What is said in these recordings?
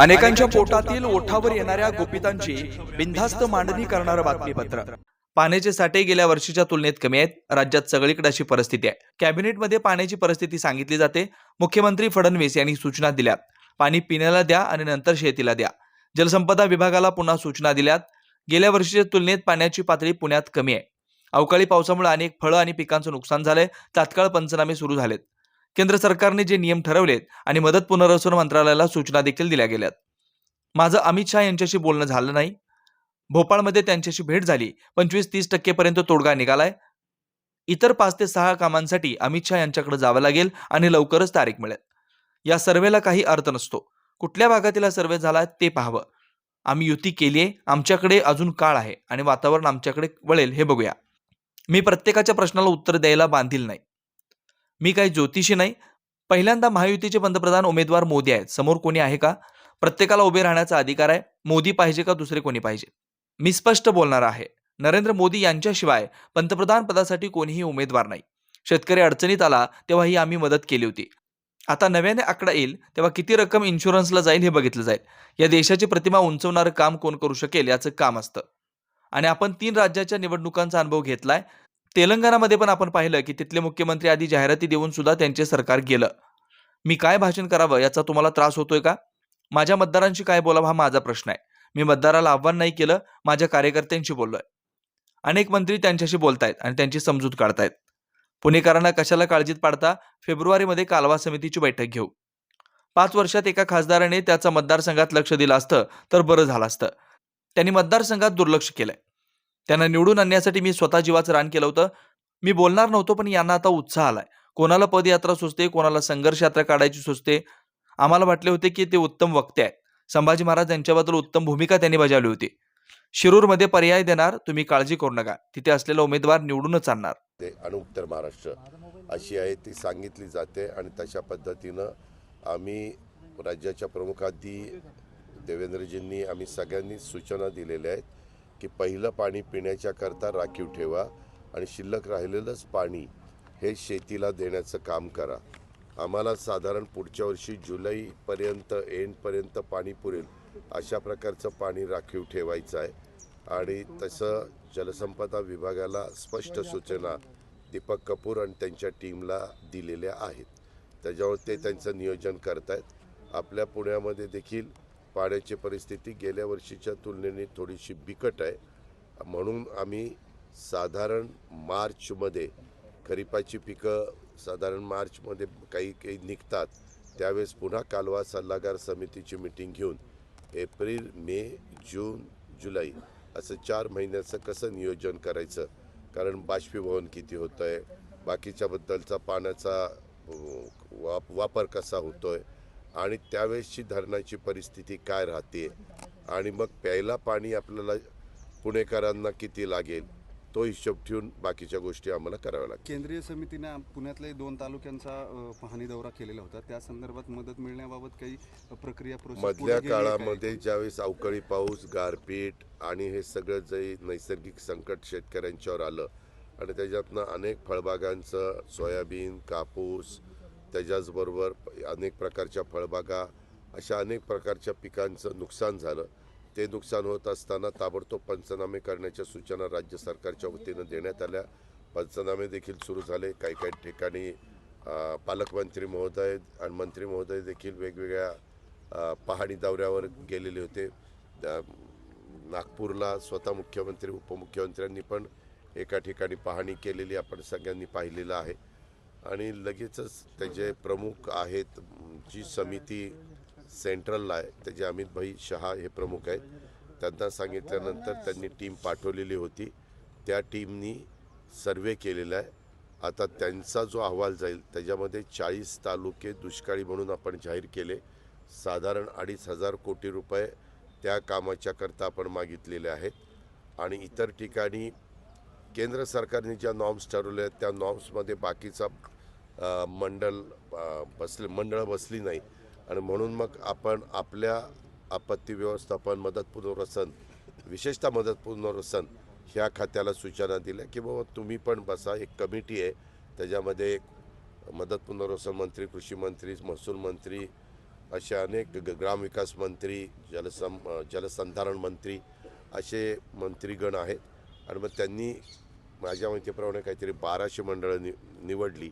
अनेकांच्या पोटातील ओठावर येणाऱ्या गोपितांची बिनधास्त मांडणी करणारं बातमीपत्र. पाण्याचे साठे गेल्या वर्षीच्या तुलनेत कमी आहेत. राज्यात सगळीकडे अशी परिस्थिती आहे. कॅबिनेटमध्ये पाण्याची परिस्थिती सांगितली जाते. मुख्यमंत्री फडणवीस यांनी सूचना दिल्यात पाणी पिण्याला द्या आणि नंतर शेतीला द्या. जलसंपदा विभागाला पुन्हा सूचना दिल्यात. गेल्या वर्षीच्या तुलनेत पाण्याची पातळी पुण्यात कमी आहे. अवकाळी पावसामुळे अनेक फळं आणि पिकांचं नुकसान झालंय. तात्काळ पंचनामे सुरू झालेत. केंद्र सरकारने जे नियम ठरवलेत आणि मदत पुनर्वसन मंत्रालयाला सूचना देखील दिल्या गेल्यात. माझं अमित शहा यांच्याशी बोलणं झालं नाही. भोपाळमध्ये त्यांच्याशी भेट झाली. पंचवीस तीस टक्केपर्यंत तोडगा निघालाय. इतर पाच ते सहा कामांसाठी अमित शहा यांच्याकडे जावं लागेल आणि लवकरच तारीख मिळेल. या सर्वेला काही अर्थ नसतो. कुठल्या भागातील हा सर्वे झाला ते पाहावं. आम्ही युती केली आहे. आमच्याकडे अजून काळ आहे आणि वातावरण आमच्याकडे वळेल हे बघूया. मी प्रत्येकाच्या प्रश्नाला उत्तर द्यायला बांधील नाही. मी काही ज्योतिषी नाही. पहिल्यांदा महायुतीचे पंतप्रधान उमेदवार मोदी आहेत. समोर कोणी आहे का? प्रत्येकाला उभे राहण्याचा अधिकार आहे. मोदी पाहिजे का दुसरे कोणी पाहिजे? मी स्पष्ट बोलणार आहे. नरेंद्र मोदी यांच्याशिवाय पंतप्रधान पदासाठी कोणीही उमेदवार नाही. शेतकरी अडचणीत आला तेव्हा ही आम्ही मदत केली होती. आता नव्याने आकडा येईल तेव्हा किती रक्कम इन्शुरन्सला जाईल हे बघितलं जाईल. या देशाची प्रतिमा उंचवणारं काम कोण करू शकेल याचं काम असतं. आणि आपण तीन राज्याच्या निवडणुकांचा अनुभव घेतलाय. तेलंगणामध्ये पण आपण पाहिलं की तिथले मुख्यमंत्री आधी जाहिराती देऊन सुद्धा त्यांचे सरकार गेलं. मी काय भाषण करावं याचा तुम्हाला त्रास होतोय का? माझ्या मतदारांशी काय बोलावं हा माझा प्रश्न आहे. मी मतदाराला आव्हान नाही केलं माझ्या कार्यकर्त्यांशी बोललोय. अनेक मंत्री त्यांच्याशी बोलतायत आणि त्यांची समजूत काढतायत. पुणेकरांना कशाला काळजीत पाडता? फेब्रुवारीमध्ये कालवा समितीची बैठक घेऊ. पाच वर्षात एका खासदाराने त्याचा मतदारसंघात लक्ष दिलं असतं तर बरं झालं असतं. त्यांनी मतदारसंघात दुर्लक्ष केलंय. त्यांना निवडून आणण्यासाठी मी स्वतः जीवाचं रान केलं होतं. मी बोलणार नव्हतो पण यांना आता उत्साह आलाय. कोणाला पदयात्रा सुचते कोणाला संघर्ष यात्रा काढायची सुचते. आम्हाला वाटले होते की ते उत्तम वक्ते आहेत. संभाजी महाराज यांच्याबद्दल उत्तम भूमिका त्यांनी बजावली होती. शिरूरमध्ये पर्याय देणार तुम्ही काळजी करू नका. तिथे असलेला उमेदवार निवडूनच आणणार. ते आणि उत्तर महाराष्ट्र अशी आहे ती सांगितली जाते आणि तशा पद्धतीनं आम्ही राज्याच्या प्रमुखांनी देवेंद्रजींनी आम्ही सगळ्यांनी सूचना दिलेल्या आहेत. की पहिलं पाणी पिण्याच्या करता राखीव ठेवा आणि शिल्लक राहिलेलंच पाणी हे शेतीला देण्याचं काम करा. आम्हाला साधारण पुढच्या वर्षी जुलैपर्यंत एंडपर्यंत पाणी पुरेल अशा प्रकारचं पाणी राखीव ठेवायचं आहे. आणि तसं जलसंपदा विभागाला स्पष्ट सूचना दीपक कपूर आणि त्यांच्या टीमला दिलेल्या आहेत. त्याच्यावर ते त्यांचं नियोजन करत आहेत आपल्या पुण्यामध्ये देखील पाण्याची परिस्थिती गेल्या वर्षीच्या तुलनेने थोडीशी बिकट आहे. म्हणून आम्ही साधारण मार्चमध्ये खरीपाची पिकं साधारण मार्चमध्ये काही काही निघतात. त्यावेळेस पुन्हा कालवा सल्लागार समितीची मिटिंग घेऊन एप्रिल मे जून जुलै असं चार महिन्याचं कसं नियोजन करायचं? कारण बाष्पीभवन किती होतं आहे बाकीच्याबद्दलचा पाण्याचा वाप वापर कसा होतो आहे आणि त्यावेळेसची धरणाची परिस्थिती काय राहते? आणि मग प्यायला पाणी आपल्याला पुणेकरांना किती लागेल? तो हिशोब ठेवून बाकीच्या गोष्टी आम्हाला कराव्या लागतील. केंद्रीय समितीने पुण्यातल्या दोन तालुक्यांचा पाहणी दौरा केलेला होता. त्या संदर्भात मदत मिळण्याबाबत काही प्रक्रिया मधल्या? काळामध्ये ज्यावेळेस अवकाळी पाऊस गारपीट आणि हे सगळं जे नैसर्गिक संकट शेतकऱ्यांच्यावर आलं आणि त्याच्यातनं अनेक फळबागांचं सोयाबीन कापूस त्याच्याचबरोबर अनेक प्रकारच्या फळबागा अशा अनेक प्रकारच्या पिकांचं नुकसान झालं. ते नुकसान होत असताना ताबडतोब पंचनामे करण्याच्या सूचना राज्य सरकारच्या वतीनं देण्यात आल्या. पंचनामे देखील सुरू झाले. काही काही ठिकाणी पालकमंत्री महोदय आणि मंत्री महोदय देखील वेगवेगळ्या अ, पाहणी दौऱ्यावर गेलेले होते. त्या- नागपूरला स्वतः मुख्यमंत्री उपमुख्यमंत्र्यांनी पण एका ठिकाणी पाहणी केलेली आपण सगळ्यांनी पाहिलेलं आहे. आणि लगेचच त्याचे प्रमुख आहेत जी समिती सेंट्रलला आहे त्याचे अमित भाई शहा हे प्रमुख आहेत. त्यांना सांगितल्यानंतर त्यांनी टीम पाठवलेली होती. त्या टीमनी सर्वे केलेला आहे. आता त्यांचा जो अहवाल जाईल त्याच्यामध्ये चाळीस तालुके दुष्काळी म्हणून आपण जाहीर केले. साधारण अडीच हजार कोटी रुपये त्या कामाच्या करता आपण मागितलेले आहेत. आणि इतर ठिकाणी केंद्र सरकारने ज्या नॉर्म्स ठरवल्या आहेत त्या नॉर्म्समध्ये बाकीचा मंडल मंडळ बसले मंडळं बसली नाही. आणि म्हणून मग आपण आपल्या आपत्ती व्यवस्थापन मदत पुनर्वसन विशेषतः मदत पुनर्वसन ह्या खात्याला सूचना दिल्या की बाबा तुम्ही पण बसा एक कमिटी आहे. त्याच्यामध्ये एक मदत पुनर्वसन मंत्री कृषी मंत्री महसूल मंत्री असे अनेक ग- ग्रामविकास मंत्री जलसं जलसंधारण मंत्री असे मंत्रीगण आहेत. आणि मग त्यांनी माझ्या माहितीप्रमाणे काहीतरी बाराशे मंडळं नि निवडली.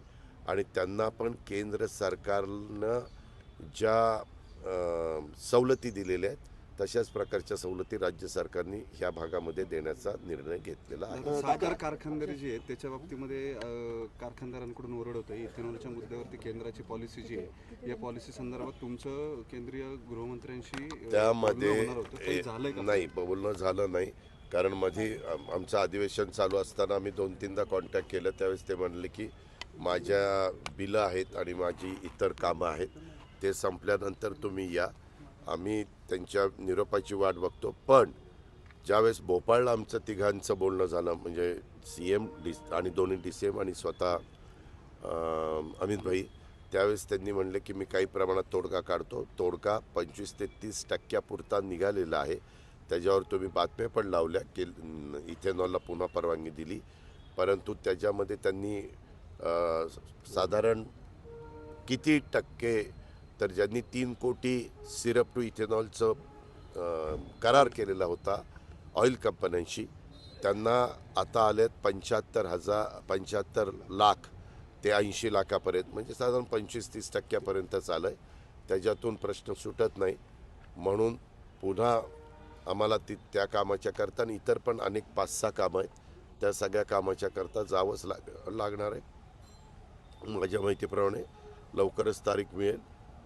आणि त्यांना पण केंद्र सरकारनं ज्या सवलती दिलेल्या आहेत तशाच प्रकारच्या सवलती राज्य सरकारने ह्या भागामध्ये देण्याचा निर्णय घेतलेला आहे. साखर कारखानदारी जी आहे त्याच्या बाबतीमध्ये कारखानदारांकडून ओरड होतं. इथेनॉलच्या मुद्द्यावरती केंद्राची पॉलिसी जी आहे या पॉलिसी संदर्भात तुमचं केंद्रीय गृहमंत्र्यांशी त्यामध्ये का? नाही बोलणं झालं नाही. कारण मध्ये आमचं अधिवेशन चालू असताना आम्ही दोन तीनदा कॉन्टॅक्ट केलं. त्यावेळेस ते म्हणले की माझ्या बिलं आहेत आणि माझी इतर कामं आहेत. ते संपल्यानंतर तुम्ही या. आम्ही त्यांच्या निरोपाची वाट बघतो. पण ज्यावेळेस भोपाळला आमचं तिघांचं बोलणं झालं म्हणजे सी एम डी आणि दोन्ही डी सी एम आणि स्वतः अमित भाई त्यावेळेस त्यांनी म्हणले की मी काही प्रमाणात तोडगा काढतो. तोडगा पंचवीस ते तीस टक्क्यापुरता निघालेला आहे. त्याच्यावर तुम्ही बातम्या पण लावल्या की इथेनॉलला पुन्हा परवानगी दिली. परंतु त्याच्यामध्ये त्यांनी साधारण किती टक्के तर ज्यांनी तीन कोटी सिरप टू इथेनॉलचं करार केलेला होता ऑइल कंपन्यांशी त्यांना आता आलेत पंच्याहत्तर हजार पंच्याहत्तर लाख ते ऐंशी लाखापर्यंत म्हणजे साधारण पंचवीस तीस टक्क्यापर्यंतच आलं आहे त्याच्यातून प्रश्न सुटत नाही. म्हणून पुन्हा आम्हाला ती त्या कामाच्या करता आणि इतर पण अनेक पाच सहा कामं आहेत. त्या सगळ्या कामाच्या करता जावंच लाग लागणार आहे. माझ्या माहितीप्रमाणे लवकरच तारीख मिळेल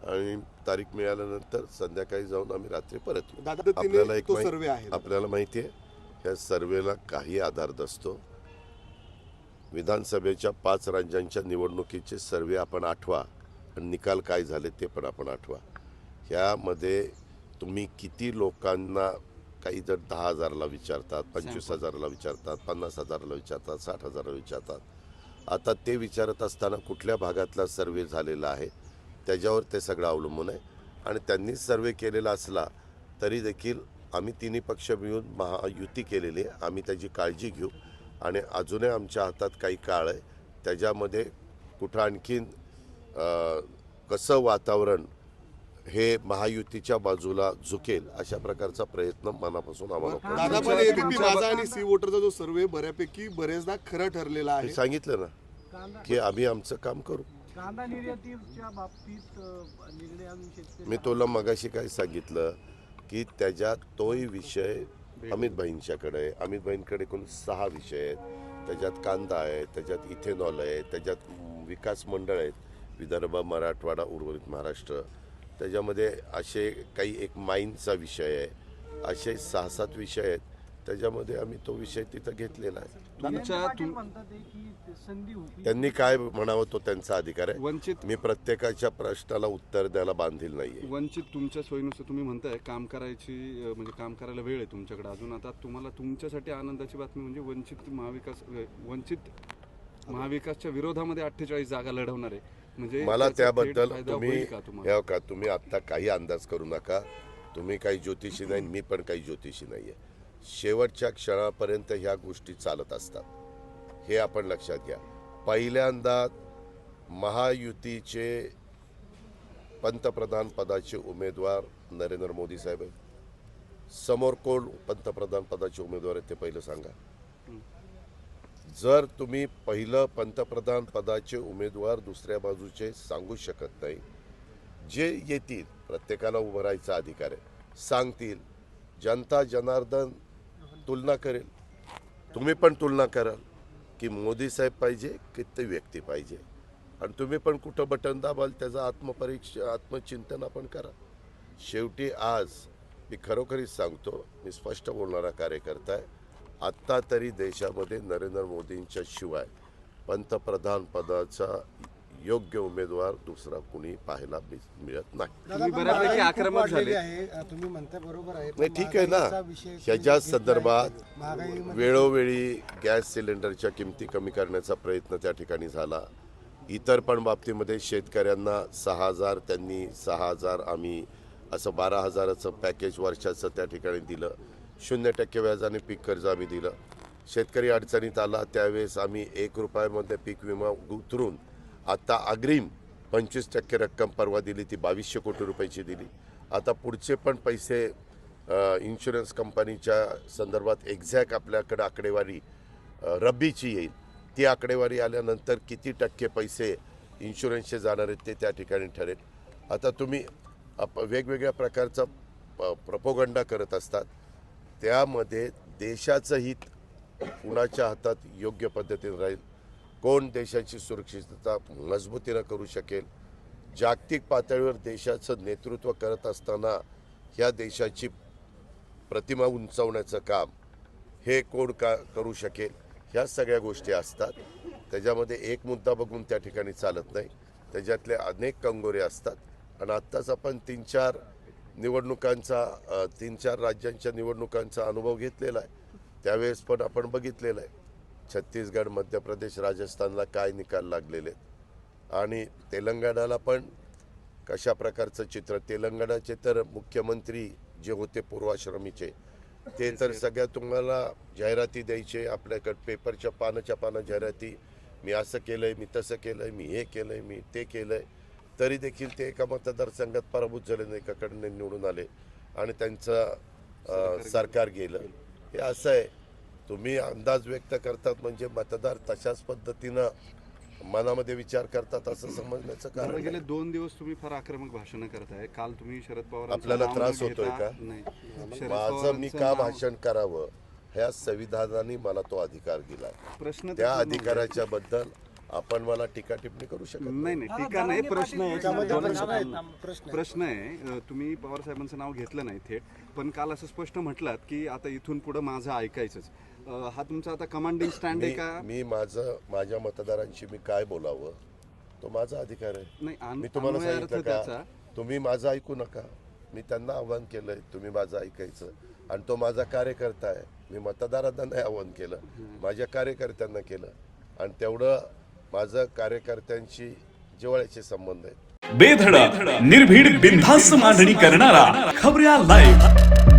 आणि तारीख मिळाल्यानंतर संध्याकाळी जाऊन आम्ही रात्री परत येऊ. आपल्याला एक सर्वे आहे. आपल्याला माहिती आहे या सर्वेला काही आधार नसतो. विधानसभेच्या पाच राज्यांच्या निवडणुकीचे सर्वे आपण आठवा आणि निकाल काय झाले ते पण आपण आठवा. ह्यामध्ये तुम्ही किती लोकांना काही जर दहा हजारला विचारतात पंचवीस हजाराला विचारतात पन्नास हजाराला विचारतात साठ हजाराला विचारतात. आता ते विचारत असताना कुठल्या भागातला सर्वे झालेला आहे त्याच्यावर ते सगळं अवलंबून आहे. आणि त्यांनी सर्वे केलेला असला तरी देखील आम्ही तिन्ही पक्ष मिळून महायुती केलेली आहे. आम्ही त्याची काळजी घेऊ. आणि अजूनही आमच्या हातात काही काळ आहे. त्याच्यामध्ये कुठं आणखीन कसं वातावरण हे महायुतीच्या बाजूला झुकेल अशा प्रकारचा प्रयत्न मनापासून आम्हाला करतो. दादा पण एबीपी माझा आणि सी वोटरचा जो सर्वे बऱ्यापैकी बरेचदा खरा ठरलेला मी आहे सांगितलं ना कांदा की आम्ही आमचं काम करू. कांदा निर्यातीच्या बाबतीत अ, निर्णय अजून शेतकरी मी तुला मगाशी काय सांगितलं की त्याच्यात तोही विषय अमित भाईंच्याकडे आहे. अमित भाईंकडे एकूण सहा विषय आहेत. त्याच्यात कांदा आहे त्याच्यात इथेनॉल आहे त्याच्यात विकास मंडळ आहेत. विदर्भ मराठवाडा उर्वरित महाराष्ट्र. त्याच्यामध्ये असे काही एक माईनचा विषय आहे असे सहा सात विषय आहेत. त्याच्यामध्ये आम्ही तो विषय तिथं घेतलेला आहे. त्यांनी काय म्हणावं तो त्यांचा अधिकार आहे. वंचित मी प्रत्येकाच्या प्रश्नाला उत्तर द्यायला बांधील नाहीये. वंचित तुमच्या सोयीनुसार तुम्ही म्हणताय काम करायची म्हणजे काम करायला वेळ आहे तुमच्याकडे अजून. आता तुम्हाला तुमच्यासाठी आनंदाची बातमी म्हणजे वंचित महाविकास वंचित महाविकासच्या विरोधामध्ये अठ्ठेचाळीस जागा लढवणार. आहे मला त्याचा थेट त्याबद्दल तुम्ही का तुम्ही आत्ता काही अंदाज करू नका. तुम्ही काही ज्योतिषी नाही मी पण काही ज्योतिषी नाही आहे शेवटच्या क्षणापर्यंत ह्या गोष्टी चालत असतात. हे आपण लक्षात घ्या. पहिल्यांदा महायुतीचे पंतप्रधान पदाचे उमेदवार नरेंद्र मोदी साहेब आहेत. समोर कोण पंतप्रधान पदाचे उमेदवार आहेत ते पहिलं सांगा. जर तुम्ही पहिलं पंतप्रधान पदाचे उमेदवार दुसऱ्या बाजूचे सांगू शकत नाही जे येतील प्रत्येकाला उभं राहायचा अधिकार आहे. सांगतील जनता जनार्दन तुलना करेल. तुम्ही पण तुलना कराल की मोदी साहेब पाहिजे की ते व्यक्ती पाहिजे. आणि तुम्ही पण कुठं बटन दाबाल त्याचं आत्मपरीक्षा आत्मचिंतन आपण करा. शेवटी आज मी खरोखरीच सांगतो मी स्पष्ट बोलणारा कार्यकर्ता आहे. आत्ता तरी देशामध्ये नरेंद्र मोदींच्या शिवाय पंतप्रधान पदाचा योग्य उमेदवार दुसरा कुणी पाहायला मिळत नाही. आक्रमक झाले तुम्ही म्हणताय बरोबर आहे नाही ठीक आहे ना. ह्याच्या. संदर्भात महागाईमध्ये वेळोवेळी गॅस सिलेंडरच्या किमती कमी करण्याचा प्रयत्न त्या ठिकाणी झाला. इतर पण बाबतीमध्ये शेतकऱ्यांना सहा हजार त्यांनी सहा हजार आम्ही असं बारा हजाराचं पॅकेज वर्षाचं त्या ठिकाणी दिलं. शून्य टक्के व्याजाने पीक कर्ज आम्ही दिलं. शेतकरी अडचणीत आला त्यावेळेस आम्ही एक रुपयामध्ये पीक विमा उतरून आत्ता अग्रिम पंचवीस टक्के रक्कम परवा दिली ती बावीसशे कोटी रुपयाची दिली. आता पुढचे पण पैसे इन्शुरन्स कंपनीच्या संदर्भात एक्झॅक्ट आपल्याकडे आकडेवारी रब्बीची येईल. ती आकडेवारी आल्यानंतर किती टक्के पैसे इन्शुरन्सचे जाणार आहेत ते त्या ठिकाणी ठरेल. आता तुम्ही वेगवेगळ्या प्रकारचा प्रपोगंडा करत असतात. त्यामध्ये देशाचं हित कुणाच्या हातात योग्य पद्धतीने राहील? कोण देशाची सुरक्षितता मजबूतीनं करू शकेल? जागतिक पातळीवर देशाचं नेतृत्व करत असताना ह्या देशाची प्रतिमा उंचावण्याचं काम हे कोण का करू शकेल? ह्या सगळ्या गोष्टी असतात. त्याच्यामध्ये एक मुद्दा बघून त्या ठिकाणी चालत नाही. त्याच्यातले अनेक कंगोरे असतात. आणि आत्ताच आपण तीन चार निवडणुकांचा तीन चार राज्यांच्या निवडणुकांचा अनुभव घेतलेला आहे. त्यावेळेस पण आपण बघितलेलं आहे. छत्तीसगड मध्य प्रदेश राजस्थानला काय निकाल लागलेले आहेत. आणि तेलंगणाला पण कशा प्रकारचं चित्र तेलंगणाचे तर मुख्यमंत्री जे होते पूर्वाश्रमीचे ते तर सगळ्या तुम्हाला जाहिराती द्यायचे आपल्याकडे पेपरच्या पानाच्या पानं जाहिराती मी असं केलंय मी तसं केलंय मी हे केलंय मी ते केलंय. तरी देखील ते एका मतदारसंघात पराभूत झाले नाही एकाकडे निवडून आले आणि त्यांचं सरकार गेलं. हे असं आहे. तुम्ही अंदाज व्यक्त करतात म्हणजे मतदार तशाच पद्धतीनं मनामध्ये विचार करतात असं समजण्याचं कारण गेले. दोन दिवस तुम्ही फार आक्रमक भाषणं करताय काल तुम्ही शरद पवार आपल्याला त्रास होतोय का? माझं मी का भाषण करावं? ह्या संविधानाने मला तो अधिकार दिला प्रश्न त्या अधिकाराच्या बद्दल आपण मला टीका टिप्पणी करू शकत. नाही? नाही नाही टीका नाही प्रश्न आहे. प्रश्न आहे. प्रश्न आहे. अ, तुम्ही पवार साहेबांचं नाव घेतलं नाही थेट पण काल असं स्पष्ट म्हटलात की आता इथून पुढे माझं ऐकायचंच. हा तुमचा आता कमांडिंग स्टँड आहे का? मी माझं माझ्या मतदारांशी मी काय बोलावं? तो माझा अधिकार आहे. मी तुम्हाला सांगितलं का? त्याचा. तुम्ही माझं ऐकू नका. मी त्यांना आव्हान केलंय तुम्ही माझं ऐकायचं. आणि तो माझा कार्यकर्ता आहे. मी मतदारांना नाही आव्हान केलं. माझ्या कार्यकर्त्यांना केलं. आणि तेवढं माझं कार्यकर्त्यांशी जिव्हाळ्याचे संबंध आहेत. बेधड निर्भीड बिनधास्त मांडणी करणारा खबऱ्या लाईव्ह